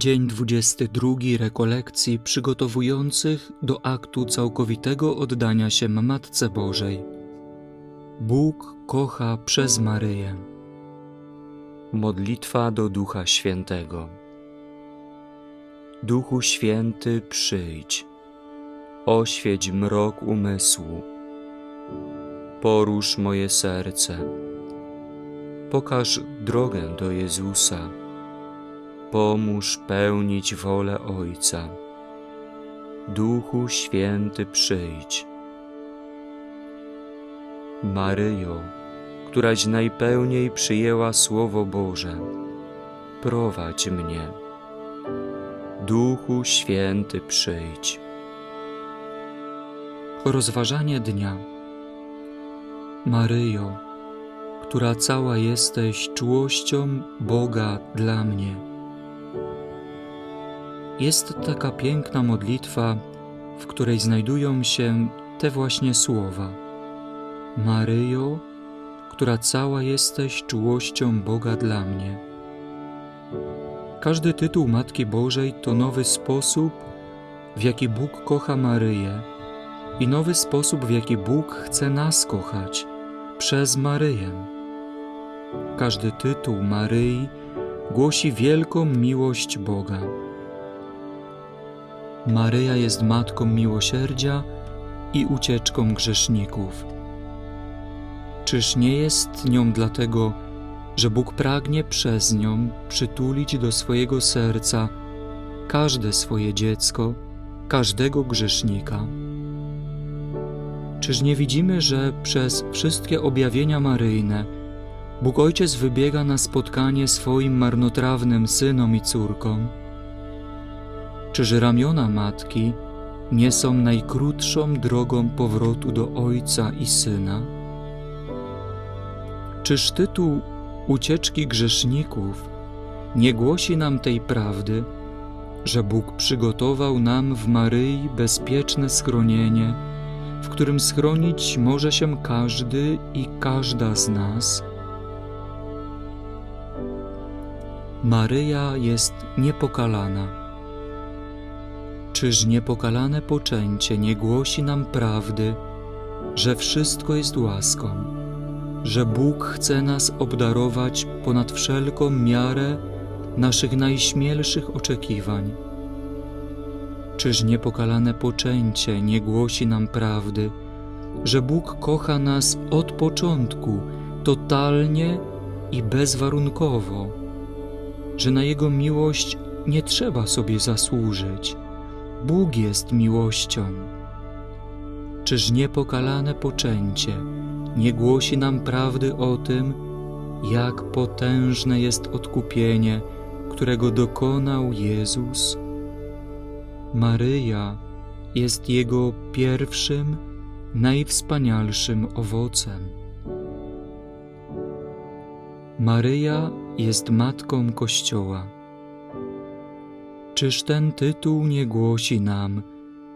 Dzień 22 rekolekcji przygotowujących do aktu całkowitego oddania się Matce Bożej. Bóg kocha przez Maryję. Modlitwa do Ducha Świętego. Duchu Święty, przyjdź. Oświeć mrok umysłu. Porusz moje serce. Pokaż drogę do Jezusa pomóż pełnić wolę Ojca. Duchu Święty przyjdź. Maryjo, któraś najpełniej przyjęła Słowo Boże, prowadź mnie. Duchu Święty przyjdź. Rozważanie dnia Maryjo, która cała jesteś czułością Boga dla mnie. Jest taka piękna modlitwa, w której znajdują się te właśnie słowa. Maryjo, która cała jesteś czułością Boga dla mnie. Każdy tytuł Matki Bożej to nowy sposób, w jaki Bóg kocha Maryję i nowy sposób, w jaki Bóg chce nas kochać przez Maryję. Każdy tytuł Maryi głosi wielką miłość Boga. Maryja jest matką miłosierdzia i ucieczką grzeszników. Czyż nie jest nią dlatego, że Bóg pragnie przez nią przytulić do swojego serca każde swoje dziecko, każdego grzesznika? Czyż nie widzimy, że przez wszystkie objawienia maryjne Bóg Ojciec wybiega na spotkanie swoim marnotrawnym synom i córkom? Czyż ramiona matki nie są najkrótszą drogą powrotu do ojca i syna? Czyż tytuł ucieczki grzeszników nie głosi nam tej prawdy, że Bóg przygotował nam w Maryi bezpieczne schronienie, w którym schronić może się każdy i każda z nas? Maryja jest niepokalana. Czyż niepokalane poczęcie nie głosi nam prawdy, że wszystko jest łaską, że Bóg chce nas obdarować ponad wszelką miarę naszych najśmielszych oczekiwań? Czyż niepokalane poczęcie nie głosi nam prawdy, że Bóg kocha nas od początku, totalnie i bezwarunkowo, że na Jego miłość nie trzeba sobie zasłużyć? Bóg jest miłością. Czyż niepokalane poczęcie nie głosi nam prawdy o tym, jak potężne jest odkupienie, którego dokonał Jezus? Maryja jest Jego pierwszym, najwspanialszym owocem. Maryja jest matką Kościoła. Czyż ten tytuł nie głosi nam,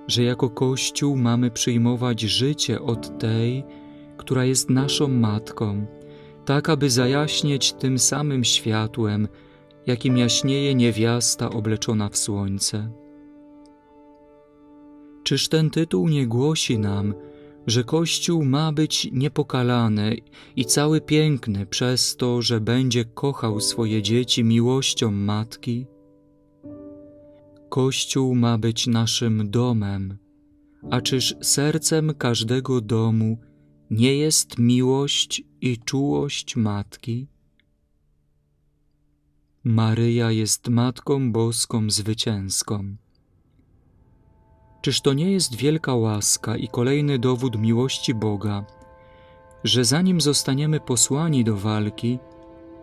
że jako Kościół mamy przyjmować życie od tej, która jest naszą matką, tak aby zajaśnieć tym samym światłem, jakim jaśnieje niewiasta obleczona w słońce? Czyż ten tytuł nie głosi nam, że Kościół ma być niepokalany i cały piękny przez to, że będzie kochał swoje dzieci miłością matki? Kościół ma być naszym domem, a czyż sercem każdego domu nie jest miłość i czułość matki? Maryja jest Matką Boską zwycięską. Czyż to nie jest wielka łaska i kolejny dowód miłości Boga, że zanim zostaniemy posłani do walki,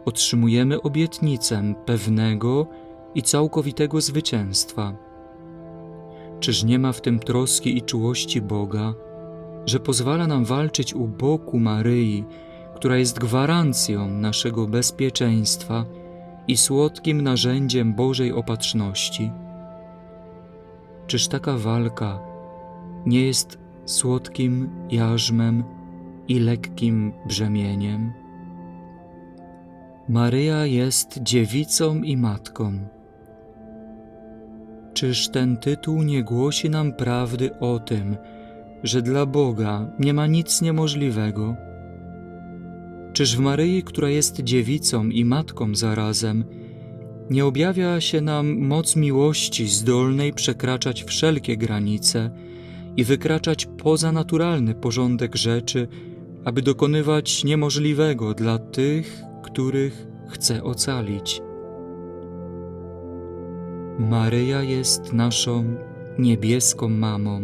otrzymujemy obietnicę pewnego i całkowitego zwycięstwa? Czyż nie ma w tym troski i czułości Boga, że pozwala nam walczyć u boku Maryi, która jest gwarancją naszego bezpieczeństwa i słodkim narzędziem Bożej opatrzności? Czyż taka walka nie jest słodkim jarzmem i lekkim brzemieniem? Maryja jest dziewicą i matką. Czyż ten tytuł nie głosi nam prawdy o tym, że dla Boga nie ma nic niemożliwego? Czyż w Maryi, która jest dziewicą i matką zarazem, nie objawia się nam moc miłości zdolnej przekraczać wszelkie granice i wykraczać poza naturalny porządek rzeczy, aby dokonywać niemożliwego dla tych, których chce ocalić? Maryja jest naszą niebieską mamą.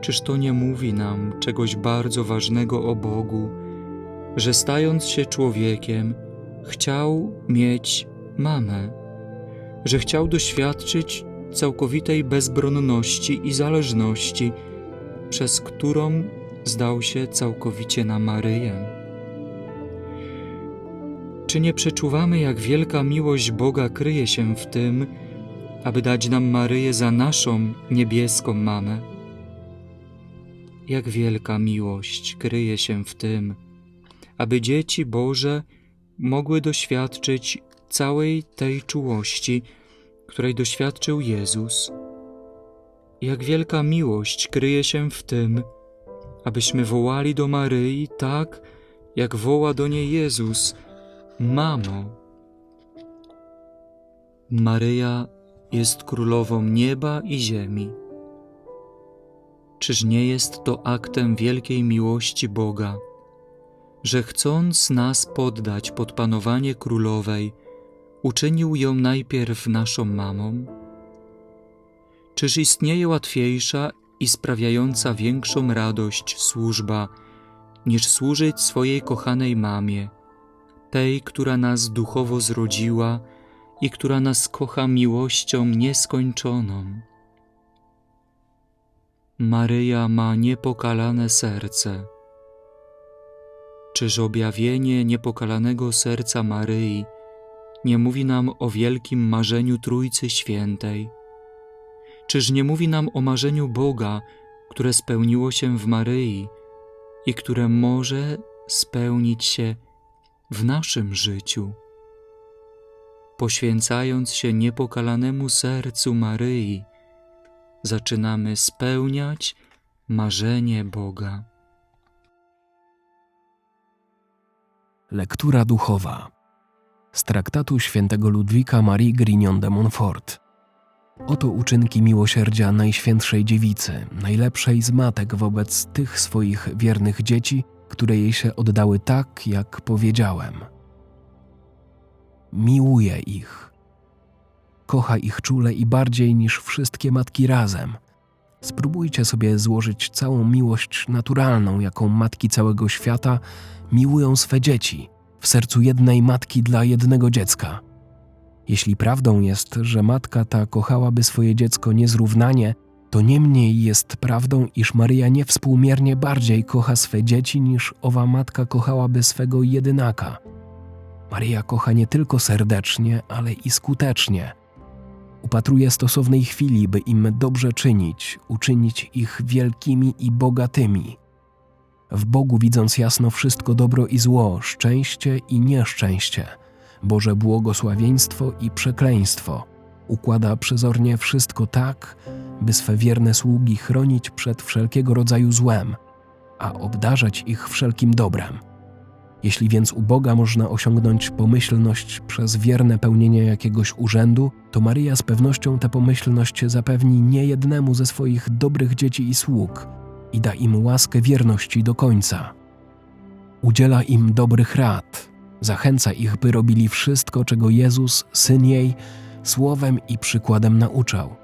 Czyż to nie mówi nam czegoś bardzo ważnego o Bogu, że stając się człowiekiem, chciał mieć mamę, że chciał doświadczyć całkowitej bezbronności i zależności, przez którą zdał się całkowicie na Maryję? Czy nie przeczuwamy, jak wielka miłość Boga kryje się w tym, aby dać nam Maryję za naszą niebieską mamę? Jak wielka miłość kryje się w tym, aby dzieci Boże mogły doświadczyć całej tej czułości, której doświadczył Jezus. Jak wielka miłość kryje się w tym, abyśmy wołali do Maryi tak, jak woła do niej Jezus – Mamo, Maryja jest królową nieba i ziemi. Czyż nie jest to aktem wielkiej miłości Boga, że chcąc nas poddać pod panowanie królowej, uczynił ją najpierw naszą mamą? Czyż istnieje łatwiejsza i sprawiająca większą radość służba, niż służyć swojej kochanej mamie? Tej, która nas duchowo zrodziła i która nas kocha miłością nieskończoną. Maryja ma niepokalane serce. Czyż objawienie niepokalanego serca Maryi nie mówi nam o wielkim marzeniu Trójcy Świętej? Czyż nie mówi nam o marzeniu Boga, które spełniło się w Maryi i które może spełnić się w naszym życiu. Poświęcając się niepokalanemu sercu Maryi, zaczynamy spełniać marzenie Boga. Lektura duchowa z traktatu świętego Ludwika Marii Grignon de Montfort. Oto uczynki miłosierdzia Najświętszej Dziewicy, najlepszej z matek wobec tych swoich wiernych dzieci, które jej się oddały tak, jak powiedziałem. Miłuje ich. Kocha ich czule i bardziej niż wszystkie matki razem. Spróbujcie sobie złożyć całą miłość naturalną, jaką matki całego świata miłują swe dzieci, w sercu jednej matki dla jednego dziecka. Jeśli prawdą jest, że matka ta kochałaby swoje dziecko niezrównanie, to niemniej jest prawdą, iż Maryja niewspółmiernie bardziej kocha swe dzieci niż owa matka kochałaby swego jedynaka. Maryja kocha nie tylko serdecznie, ale i skutecznie. Upatruje stosownej chwili, by im dobrze czynić, uczynić ich wielkimi i bogatymi. W Bogu widząc jasno wszystko dobro i zło, szczęście i nieszczęście, Boże błogosławieństwo i przekleństwo – układa przezornie wszystko tak, by swe wierne sługi chronić przed wszelkiego rodzaju złem, a obdarzać ich wszelkim dobrem. Jeśli więc u Boga można osiągnąć pomyślność przez wierne pełnienie jakiegoś urzędu, to Maryja z pewnością tę pomyślność zapewni niejednemu ze swoich dobrych dzieci i sług i da im łaskę wierności do końca. Udziela im dobrych rad, zachęca ich, by robili wszystko, czego Jezus, syn jej, słowem i przykładem nauczał.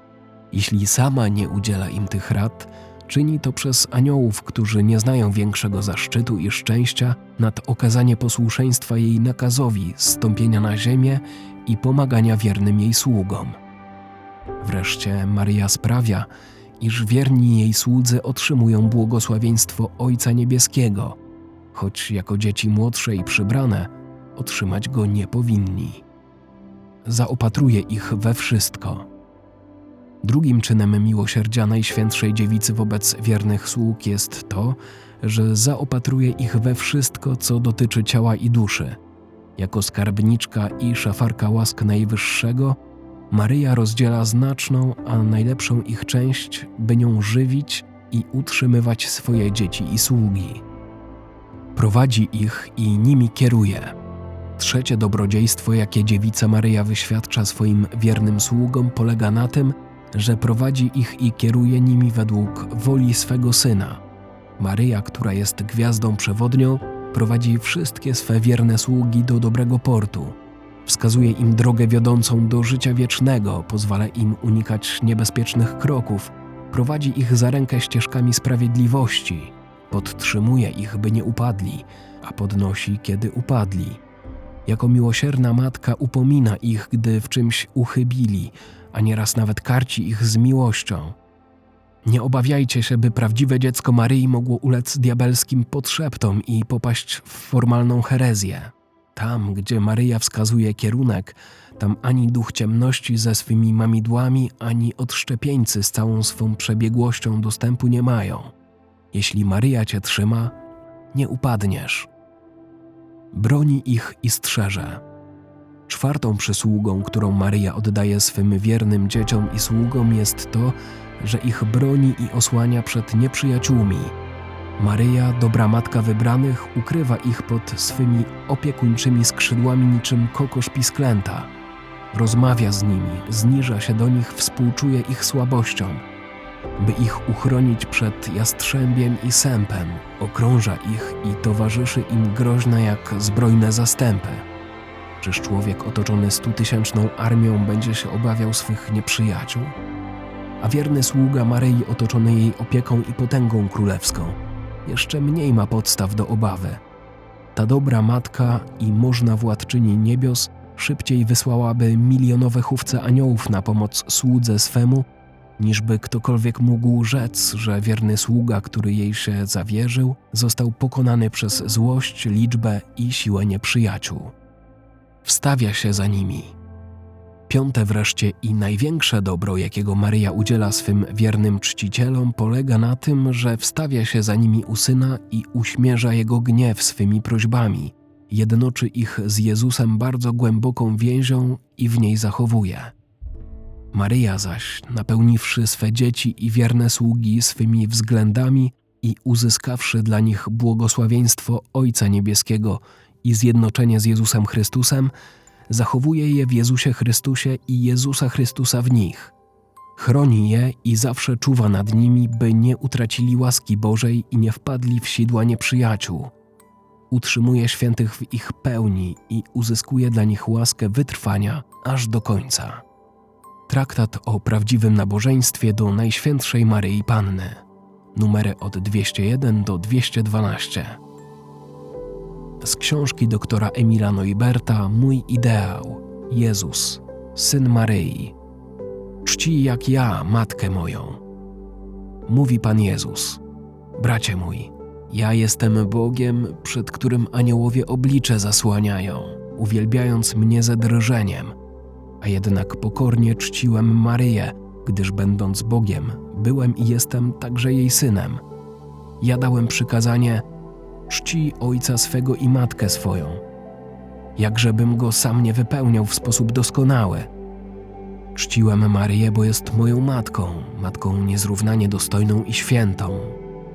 Jeśli sama nie udziela im tych rad, czyni to przez aniołów, którzy nie znają większego zaszczytu i szczęścia nad okazanie posłuszeństwa jej nakazowi zstąpienia na ziemię i pomagania wiernym jej sługom. Wreszcie Maria sprawia, iż wierni jej słudzy otrzymują błogosławieństwo Ojca Niebieskiego, choć jako dzieci młodsze i przybrane otrzymać go nie powinni zaopatruje ich we wszystko. Drugim czynem miłosierdzia Najświętszej Dziewicy wobec wiernych sług jest to, że zaopatruje ich we wszystko, co dotyczy ciała i duszy. Jako skarbniczka i szafarka łask Najwyższego Maryja rozdziela znaczną, a najlepszą ich część, by nią żywić i utrzymywać swoje dzieci i sługi. Prowadzi ich i nimi kieruje. Trzecie dobrodziejstwo, jakie dziewica Maryja wyświadcza swoim wiernym sługom, polega na tym, że prowadzi ich i kieruje nimi według woli swego syna. Maryja, która jest gwiazdą przewodnią, prowadzi wszystkie swe wierne sługi do dobrego portu. Wskazuje im drogę wiodącą do życia wiecznego, pozwala im unikać niebezpiecznych kroków, prowadzi ich za rękę ścieżkami sprawiedliwości, podtrzymuje ich, by nie upadli, a podnosi, kiedy upadli. Jako miłosierna matka upomina ich, gdy w czymś uchybili, a nieraz nawet karci ich z miłością. Nie obawiajcie się, by prawdziwe dziecko Maryi mogło ulec diabelskim podszeptom i popaść w formalną herezję. Tam, gdzie Maryja wskazuje kierunek, tam ani duch ciemności ze swymi mamidłami, ani odszczepieńcy z całą swą przebiegłością dostępu nie mają. Jeśli Maryja cię trzyma, nie upadniesz. Broni ich i strzeże. Czwartą przysługą, którą Maryja oddaje swym wiernym dzieciom i sługom, jest to, że ich broni i osłania przed nieprzyjaciółmi. Maryja, dobra matka wybranych, ukrywa ich pod swymi opiekuńczymi skrzydłami niczym kokosz pisklęta. Rozmawia z nimi, zniża się do nich, współczuje ich słabościom. By ich uchronić przed jastrzębiem i sępem, okrąża ich i towarzyszy im groźne jak zbrojne zastępy. Czyż człowiek otoczony stutysięczną armią będzie się obawiał swych nieprzyjaciół? A wierny sługa Maryi otoczony jej opieką i potęgą królewską jeszcze mniej ma podstaw do obawy. Ta dobra matka i można władczyni niebios szybciej wysłałaby milionowe chówce aniołów na pomoc słudze swemu, niżby ktokolwiek mógł rzec, że wierny sługa, który jej się zawierzył, został pokonany przez złość, liczbę i siłę nieprzyjaciół. Wstawia się za nimi. Piąte wreszcie i największe dobro, jakiego Maryja udziela swym wiernym czcicielom, polega na tym, że wstawia się za nimi u syna i uśmierza jego gniew swymi prośbami, jednoczy ich z Jezusem bardzo głęboką więzią i w niej zachowuje. Maryja zaś, napełniwszy swe dzieci i wierne sługi swymi względami i uzyskawszy dla nich błogosławieństwo Ojca Niebieskiego i zjednoczenie z Jezusem Chrystusem, zachowuje je w Jezusie Chrystusie i Jezusa Chrystusa w nich. Chroni je i zawsze czuwa nad nimi, by nie utracili łaski Bożej i nie wpadli w sidła nieprzyjaciół. Utrzymuje świętych w ich pełni i uzyskuje dla nich łaskę wytrwania aż do końca. Traktat o prawdziwym nabożeństwie do Najświętszej Maryi Panny. Numery od 201 do 212 z książki doktora Emila Neuberta Mój ideał Jezus, syn Maryi. Czci jak ja matkę moją. Mówi Pan Jezus: Bracie mój, ja jestem Bogiem, przed którym aniołowie oblicze zasłaniają, uwielbiając mnie ze drżeniem, a jednak pokornie czciłem Maryję, gdyż będąc Bogiem, byłem i jestem także jej synem. Ja dałem przykazanie, czci ojca swego i matkę swoją. Jakżebym go sam nie wypełniał w sposób doskonały. Czciłem Maryję, bo jest moją matką, matką niezrównanie dostojną i świętą,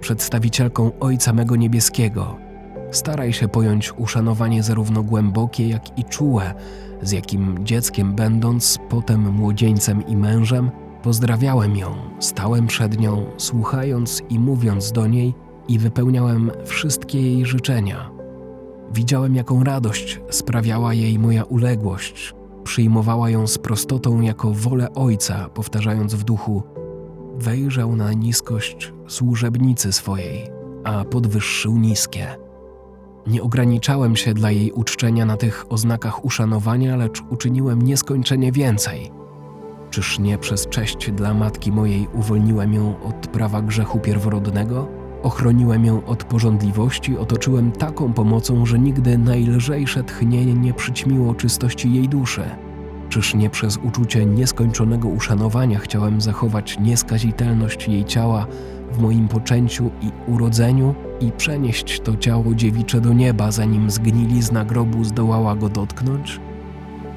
przedstawicielką Ojca mego niebieskiego. Staraj się pojąć uszanowanie zarówno głębokie, jak i czułe, z jakim dzieckiem będąc, potem młodzieńcem i mężem, pozdrawiałem ją, stałem przed nią, słuchając i mówiąc do niej – i wypełniałem wszystkie jej życzenia. Widziałem, jaką radość sprawiała jej moja uległość. Przyjmowała ją z prostotą jako wolę Ojca, powtarzając w duchu: Wejrzał na niskość służebnicy swojej, a podwyższył niskie. Nie ograniczałem się dla jej uczczenia na tych oznakach uszanowania, lecz uczyniłem nieskończenie więcej. Czyż nie przez cześć dla matki mojej uwolniłem ją od prawa grzechu pierworodnego? Ochroniłem ją od porządliwości, otoczyłem taką pomocą, że nigdy najlżejsze tchnienie nie przyćmiło czystości jej duszy. Czyż nie przez uczucie nieskończonego uszanowania chciałem zachować nieskazitelność jej ciała w moim poczęciu i urodzeniu i przenieść to ciało dziewicze do nieba, zanim zgnilizna grobu zdołała go dotknąć?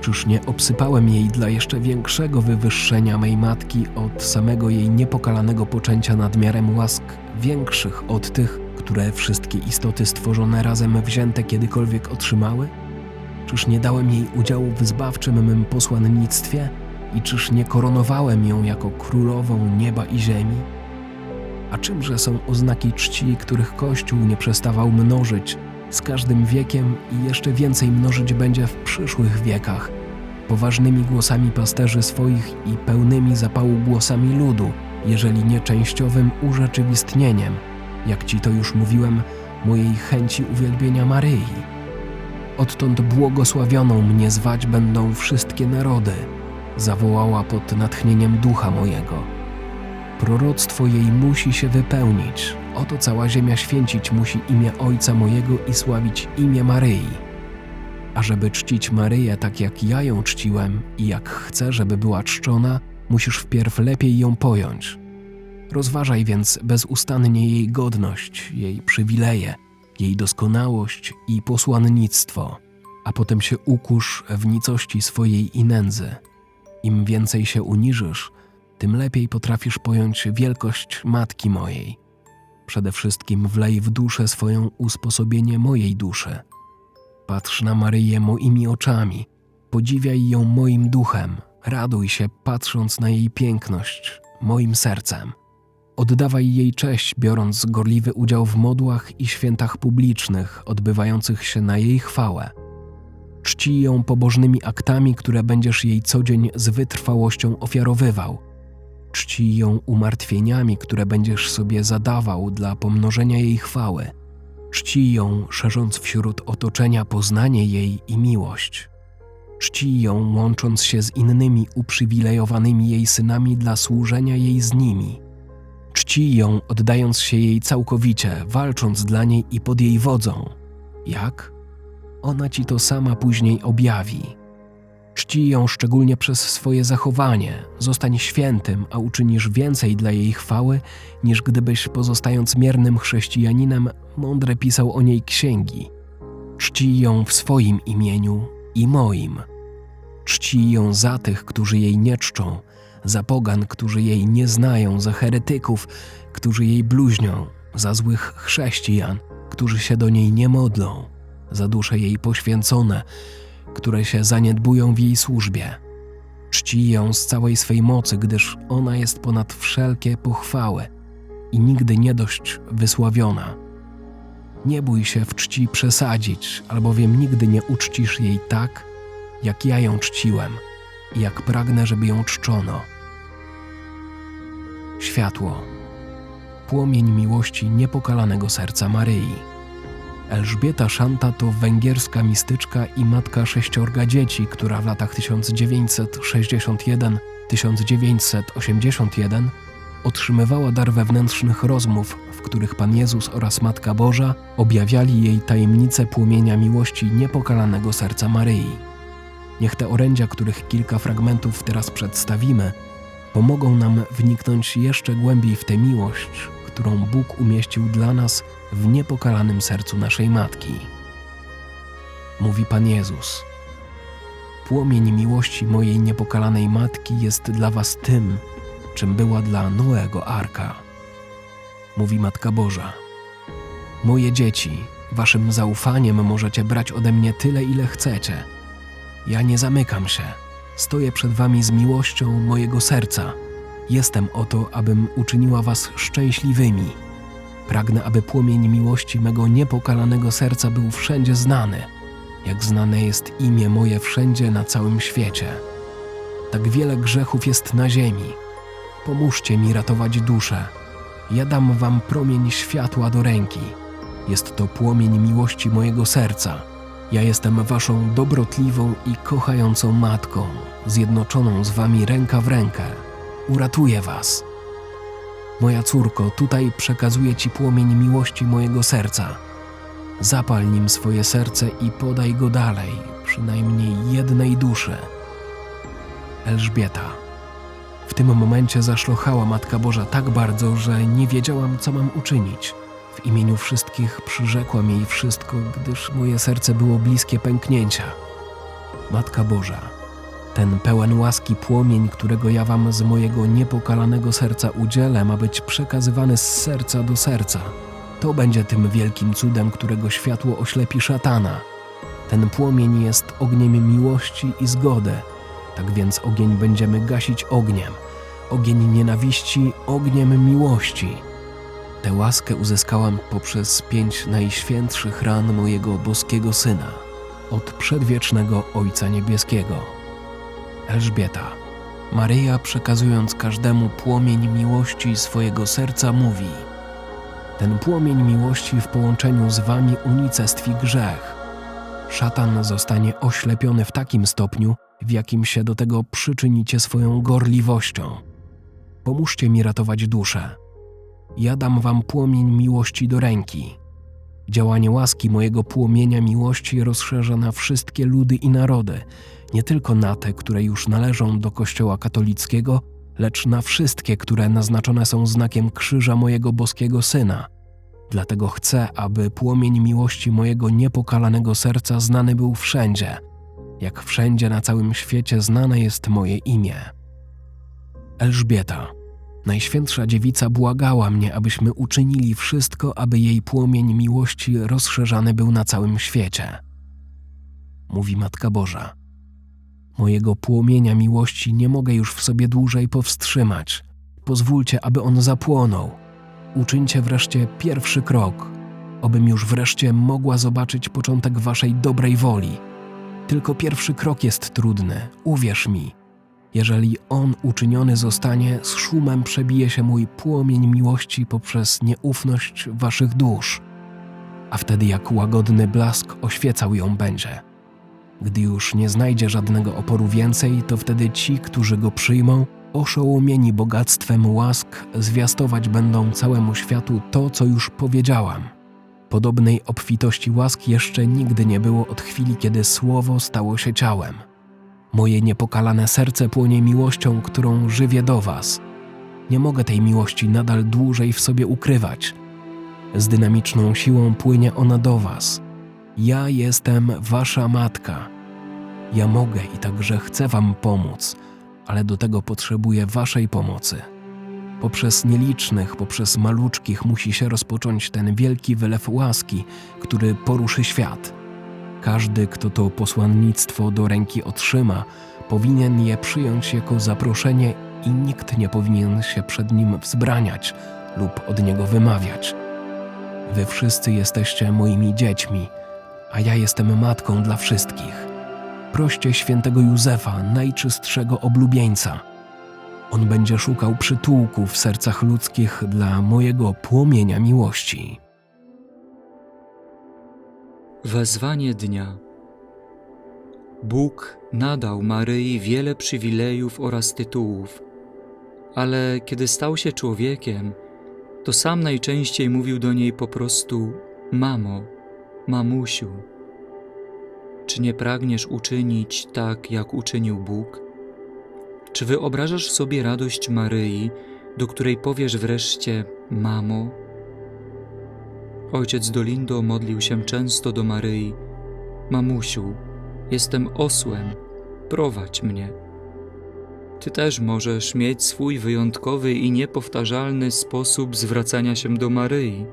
Czyż nie obsypałem jej dla jeszcze większego wywyższenia mej matki od samego jej niepokalanego poczęcia nadmiarem łask większych od tych, które wszystkie istoty stworzone razem wzięte kiedykolwiek otrzymały? Czyż nie dałem jej udziału w zbawczym mym posłannictwie i czyż nie koronowałem ją jako królową nieba i ziemi? A czymże są oznaki czci, których Kościół nie przestawał mnożyć z każdym wiekiem i jeszcze więcej mnożyć będzie w przyszłych wiekach, poważnymi głosami pasterzy swoich i pełnymi zapału głosami ludu, jeżeli nie częściowym urzeczywistnieniem, jak ci to już mówiłem, mojej chęci uwielbienia Maryi. Odtąd błogosławioną mnie zwać będą wszystkie narody, zawołała pod natchnieniem ducha mojego. Proroctwo jej musi się wypełnić. Oto cała ziemia święcić musi imię Ojca mojego i sławić imię Maryi. A żeby czcić Maryję tak jak ja ją czciłem i jak chcę, żeby była czczona, musisz wpierw lepiej ją pojąć. Rozważaj więc bezustannie jej godność, jej przywileje, jej doskonałość i posłannictwo, a potem się ukusz w nicości swojej i nędzy. Im więcej się uniżysz, tym lepiej potrafisz pojąć wielkość matki mojej. Przede wszystkim wlej w duszę swoją usposobienie mojej duszy. Patrz na Maryję moimi oczami, podziwiaj ją moim duchem, raduj się patrząc na jej piękność, moim sercem. Oddawaj jej cześć, biorąc gorliwy udział w modłach i świętach publicznych odbywających się na jej chwałę. Czci ją pobożnymi aktami, które będziesz jej co dzień z wytrwałością ofiarowywał. Czci ją umartwieniami, które będziesz sobie zadawał dla pomnożenia jej chwały. Czci ją, szerząc wśród otoczenia poznanie jej i miłość. Czci ją, łącząc się z innymi uprzywilejowanymi jej synami dla służenia jej z nimi. Czci ją, oddając się jej całkowicie, walcząc dla niej i pod jej wodzą. Jak? Ona ci to sama później objawi. Czci ją szczególnie przez swoje zachowanie. Zostań świętym, a uczynisz więcej dla jej chwały, niż gdybyś pozostając miernym chrześcijaninem, mądre pisał o niej księgi. Czci ją w swoim imieniu i moim. Czci ją za tych, którzy jej nie czczą, za pogan, którzy jej nie znają, za heretyków, którzy jej bluźnią, za złych chrześcijan, którzy się do niej nie modlą, za dusze jej poświęcone, które się zaniedbują w jej służbie. Czci ją z całej swej mocy, gdyż ona jest ponad wszelkie pochwały i nigdy nie dość wysławiona. Nie bój się w czci przesadzić, albowiem nigdy nie uczcisz jej tak, jak ja ją czciłem i jak pragnę, żeby ją czczono. Światło, płomień miłości niepokalanego serca Maryi. Elżbieta Szanta to węgierska mistyczka i matka sześciorga dzieci, która w latach 1961-1981 otrzymywała dar wewnętrznych rozmów, w których Pan Jezus oraz Matka Boża objawiali jej tajemnicę płomienia miłości niepokalanego serca Maryi. Niech te orędzia, których kilka fragmentów teraz przedstawimy, pomogą nam wniknąć jeszcze głębiej w tę miłość, którą Bóg umieścił dla nas w niepokalanym sercu naszej Matki. Mówi Pan Jezus: Płomień miłości mojej niepokalanej Matki jest dla Was tym, czym była dla Noego Arka. Mówi Matka Boża: Moje dzieci, Waszym zaufaniem możecie brać ode mnie tyle, ile chcecie. Ja nie zamykam się. Stoję przed Wami z miłością mojego serca. Jestem oto, abym uczyniła Was szczęśliwymi. Pragnę, aby płomień miłości mego niepokalanego serca był wszędzie znany, jak znane jest imię moje wszędzie na całym świecie. Tak wiele grzechów jest na ziemi. Pomóżcie mi ratować duszę. Ja dam wam promień światła do ręki. Jest to płomień miłości mojego serca. Ja jestem waszą dobrotliwą i kochającą matką, zjednoczoną z wami ręka w rękę. Uratuję was. Moja córko, tutaj przekazuję Ci płomień miłości mojego serca. Zapal nim swoje serce i podaj go dalej, przynajmniej jednej duszy. Elżbieta. W tym momencie zaszlochała Matka Boża tak bardzo, że nie wiedziałam, co mam uczynić. W imieniu wszystkich przyrzekłam jej wszystko, gdyż moje serce było bliskie pęknięcia. Matka Boża, ten pełen łaski płomień, którego ja wam z mojego niepokalanego serca udzielę, ma być przekazywany z serca do serca. To będzie tym wielkim cudem, którego światło oślepi szatana. Ten płomień jest ogniem miłości i zgody, tak więc ogień będziemy gasić ogniem. Ogień nienawiści ogniem miłości. Tę łaskę uzyskałam poprzez pięć najświętszych ran mojego boskiego Syna, od przedwiecznego Ojca Niebieskiego. Elżbieta. Maryja, przekazując każdemu płomień miłości swojego serca, mówi: Ten płomień miłości w połączeniu z wami unicestwi grzech. Szatan zostanie oślepiony w takim stopniu, w jakim się do tego przyczynicie swoją gorliwością. Pomóżcie mi ratować duszę. Ja dam wam płomień miłości do ręki. Działanie łaski mojego płomienia miłości rozszerza na wszystkie ludy i narody, nie tylko na te, które już należą do Kościoła katolickiego, lecz na wszystkie, które naznaczone są znakiem krzyża mojego boskiego Syna. Dlatego chcę, aby płomień miłości mojego niepokalanego serca znany był wszędzie, jak wszędzie na całym świecie znane jest moje imię. Elżbieta, Najświętsza Dziewica błagała mnie, abyśmy uczynili wszystko, aby jej płomień miłości rozszerzany był na całym świecie. Mówi Matka Boża. Mojego płomienia miłości nie mogę już w sobie dłużej powstrzymać. Pozwólcie, aby on zapłonął. Uczyńcie wreszcie pierwszy krok, abym już wreszcie mogła zobaczyć początek waszej dobrej woli. Tylko pierwszy krok jest trudny, uwierz mi. Jeżeli on uczyniony zostanie, z szumem przebije się mój płomień miłości poprzez nieufność waszych dusz, a wtedy jak łagodny blask oświecał ją będzie. Gdy już nie znajdzie żadnego oporu więcej, to wtedy ci, którzy go przyjmą, oszołomieni bogactwem łask, zwiastować będą całemu światu to, co już powiedziałam. Podobnej obfitości łask jeszcze nigdy nie było od chwili, kiedy słowo stało się ciałem. Moje niepokalane serce płonie miłością, którą żywię do Was. Nie mogę tej miłości nadal dłużej w sobie ukrywać. Z dynamiczną siłą płynie ona do Was. Ja jestem Wasza matka. Ja mogę i także chcę Wam pomóc, ale do tego potrzebuję Waszej pomocy. Poprzez nielicznych, poprzez maluczkich musi się rozpocząć ten wielki wylew łaski, który poruszy świat. Każdy, kto to posłannictwo do ręki otrzyma, powinien je przyjąć jako zaproszenie i nikt nie powinien się przed nim wzbraniać lub od niego wymawiać. Wy wszyscy jesteście moimi dziećmi, a ja jestem matką dla wszystkich. Proście świętego Józefa, najczystszego oblubieńca. On będzie szukał przytułku w sercach ludzkich dla mojego płomienia miłości. Wezwanie dnia. Bóg nadał Maryi wiele przywilejów oraz tytułów, ale kiedy stał się człowiekiem, to sam najczęściej mówił do niej po prostu mamo, mamusiu. Czy nie pragniesz uczynić tak, jak uczynił Bóg? Czy wyobrażasz sobie radość Maryi, do której powiesz wreszcie mamo? Ojciec Dolindo modlił się często do Maryi: Mamusiu, jestem osłem, prowadź mnie. Ty też możesz mieć swój wyjątkowy i niepowtarzalny sposób zwracania się do Maryi.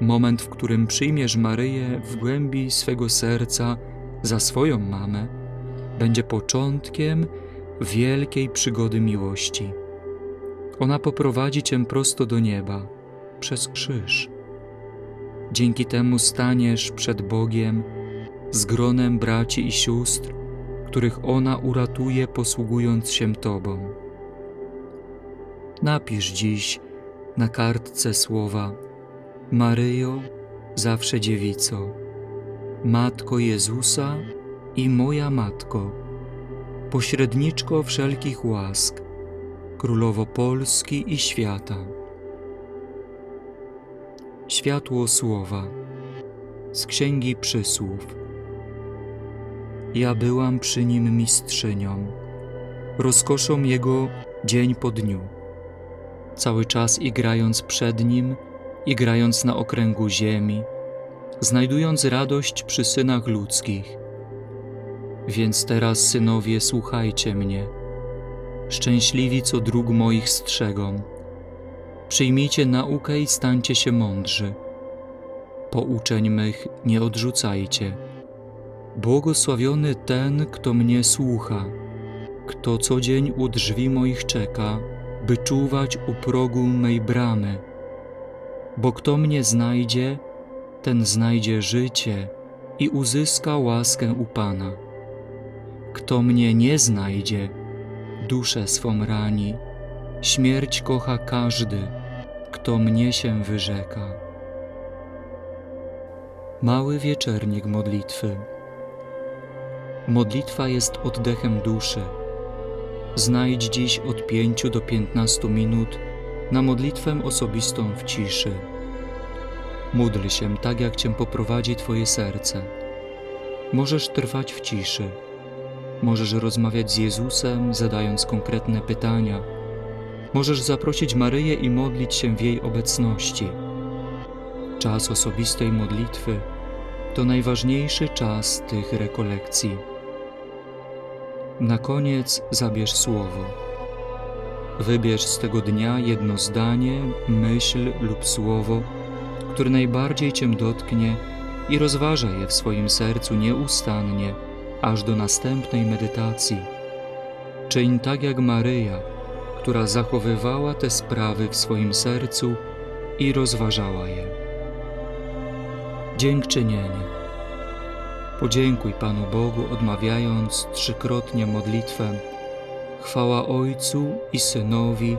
Moment, w którym przyjmiesz Maryję w głębi swego serca za swoją mamę, będzie początkiem wielkiej przygody miłości. Ona poprowadzi cię prosto do nieba, przez krzyż. Dzięki temu staniesz przed Bogiem z gronem braci i sióstr, których ona uratuje, posługując się Tobą. Napisz dziś na kartce słowa: Maryjo, zawsze dziewico, Matko Jezusa i moja Matko, pośredniczko wszelkich łask, Królowo Polski i świata. Światło Słowa z Księgi Przysłów. Ja byłam przy nim mistrzynią, rozkoszą jego dzień po dniu, cały czas igrając przed nim, igrając na okręgu ziemi, znajdując radość przy synach ludzkich. Więc teraz, synowie, słuchajcie mnie. Szczęśliwi, co dróg moich strzegą. Przyjmijcie naukę i stańcie się mądrzy. Pouczeń mych nie odrzucajcie. Błogosławiony ten, kto mnie słucha, kto co dzień u drzwi moich czeka, by czuwać u progu mej bramy. Bo kto mnie znajdzie, ten znajdzie życie i uzyska łaskę u Pana. Kto mnie nie znajdzie, duszę swą rani, śmierć kocha każdy, kto mnie się wyrzeka. Mały wieczernik modlitwy. Modlitwa jest oddechem duszy. Znajdź dziś od 5 do 15 minut na modlitwę osobistą w ciszy. Módl się tak, jak Cię poprowadzi Twoje serce. Możesz trwać w ciszy. Możesz rozmawiać z Jezusem, zadając konkretne pytania. Możesz zaprosić Maryję i modlić się w jej obecności. Czas osobistej modlitwy to najważniejszy czas tych rekolekcji. Na koniec zabierz słowo. Wybierz z tego dnia jedno zdanie, myśl lub słowo, które najbardziej Cię dotknie i rozważaj je w swoim sercu nieustannie, aż do następnej medytacji. Czyń tak jak Maryja, która zachowywała te sprawy w swoim sercu i rozważała je. Dziękczynienie. Podziękuj Panu Bogu, odmawiając trzykrotnie modlitwę. Chwała Ojcu i Synowi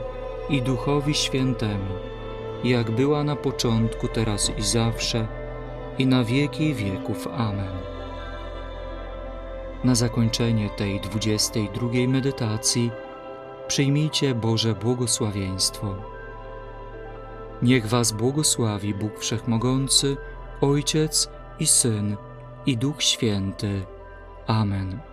i Duchowi Świętemu, jak była na początku, teraz i zawsze, i na wieki wieków. Amen. Na zakończenie tej 22 medytacji przyjmijcie Boże błogosławieństwo. Niech Was błogosławi Bóg Wszechmogący, Ojciec i Syn i Duch Święty. Amen.